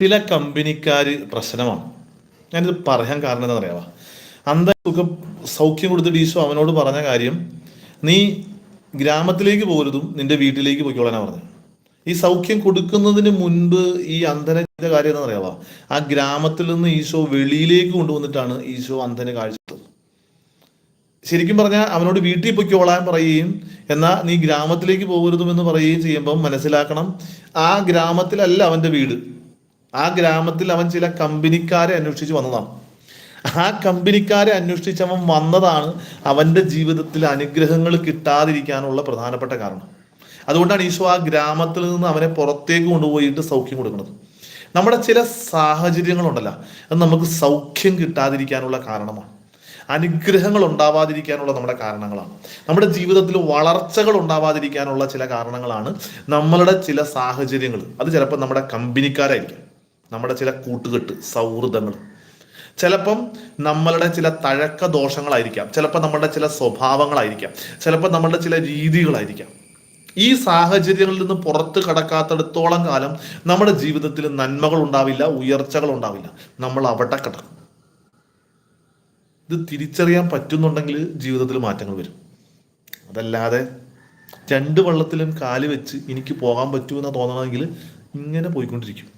ചില കമ്പനിക്കാർ പ്രശ്നമാണ്. ഞാനിത് പറയാൻ കാരണം എന്താ പറയാ അന്ത സുഖം സൗഖ്യം കൊടുത്തിട്ട് ഈശോ അവനോട് പറഞ്ഞ കാര്യം നീ ഗ്രാമത്തിലേക്ക് പോരുതും നിന്റെ വീട്ടിലേക്ക് പോയിക്കോളാനാ പറഞ്ഞു ഈ സൗഖ്യം കൊടുക്കുന്നതിന് മുൻപ് ഈ അന്ധന ചെയ്ത കാര്യം എന്താ പറയാ ആ ഗ്രാമത്തിൽ നിന്ന് ഈശോ വെളിയിലേക്ക് കൊണ്ടുവന്നിട്ടാണ് ഈശോ അന്ധന് കാഴ്ച ശരിക്കും പറഞ്ഞാൽ അവനോട് വീട്ടിൽ പൊയ്ക്കോളാൻ പറയുകയും എന്നാൽ നീ ഗ്രാമത്തിലേക്ക് പോകരുതുമെന്ന് പറയുകയും ചെയ്യുമ്പം മനസ്സിലാക്കണം ആ ഗ്രാമത്തിലല്ല അവന്റെ വീട്. ആ ഗ്രാമത്തിൽ അവൻ ചില കമ്പനിക്കാരെ അന്വേഷിച്ച് വന്നതാണ് ആ കമ്പനിക്കാരെ അന്വേഷിച്ച് അവൻ വന്നതാണ് അവന്റെ ജീവിതത്തിൽ അനുഗ്രഹങ്ങൾ കിട്ടാതിരിക്കാനുള്ള പ്രധാനപ്പെട്ട കാരണം. അതുകൊണ്ടാണ് ഈശോ ആ ഗ്രാമത്തിൽ നിന്ന് അവനെ പുറത്തേക്ക് കൊണ്ടുപോയിട്ട് സൗഖ്യം കൊടുക്കുന്നത്. നമ്മുടെ ചില സാഹചര്യങ്ങളുണ്ടല്ലോ അത് നമുക്ക് സൗഖ്യം കിട്ടാതിരിക്കാനുള്ള കാരണമാണ്. അനുഗ്രഹങ്ങൾ ഉണ്ടാവാതിരിക്കാനുള്ള നമ്മുടെ കാരണങ്ങളാണ്. നമ്മുടെ ജീവിതത്തിൽ വളർച്ചകൾ ഉണ്ടാവാതിരിക്കാനുള്ള ചില കാരണങ്ങളാണ് നമ്മളുടെ ചില സാഹചര്യങ്ങൾ. അത് ചിലപ്പോൾ നമ്മുടെ കമ്പനിക്കാരായിരിക്കും. നമ്മുടെ ചില കൂട്ടുകെട്ട് സൗഹൃദങ്ങൾ. ചിലപ്പം നമ്മളുടെ ചില തഴക്ക ദോഷങ്ങളായിരിക്കാം ചിലപ്പോൾ നമ്മളുടെ ചില സ്വഭാവങ്ങളായിരിക്കാം. ചിലപ്പോൾ നമ്മളുടെ ചില രീതികളായിരിക്കാം. ഈ സാഹചര്യങ്ങളിൽ നിന്ന് പുറത്ത് കടക്കാത്തടത്തോളം കാലം നമ്മുടെ ജീവിതത്തിൽ നന്മകൾ ഉണ്ടാവില്ല ഉയർച്ചകൾ ഉണ്ടാവില്ല. നമ്മൾ അവിടെ കിടക്കും. ഇത് തിരിച്ചറിയാൻ പറ്റുന്നുണ്ടെങ്കിൽ ജീവിതത്തിൽ മാറ്റങ്ങൾ വരും. അതല്ലാതെ രണ്ട് വള്ളത്തിലും കാൽ വെച്ച് എനിക്ക് പോകാൻ പറ്റുമെന്ന് തോന്നണമെങ്കിൽ ഇങ്ങനെ പോയിക്കൊണ്ടിരിക്കും.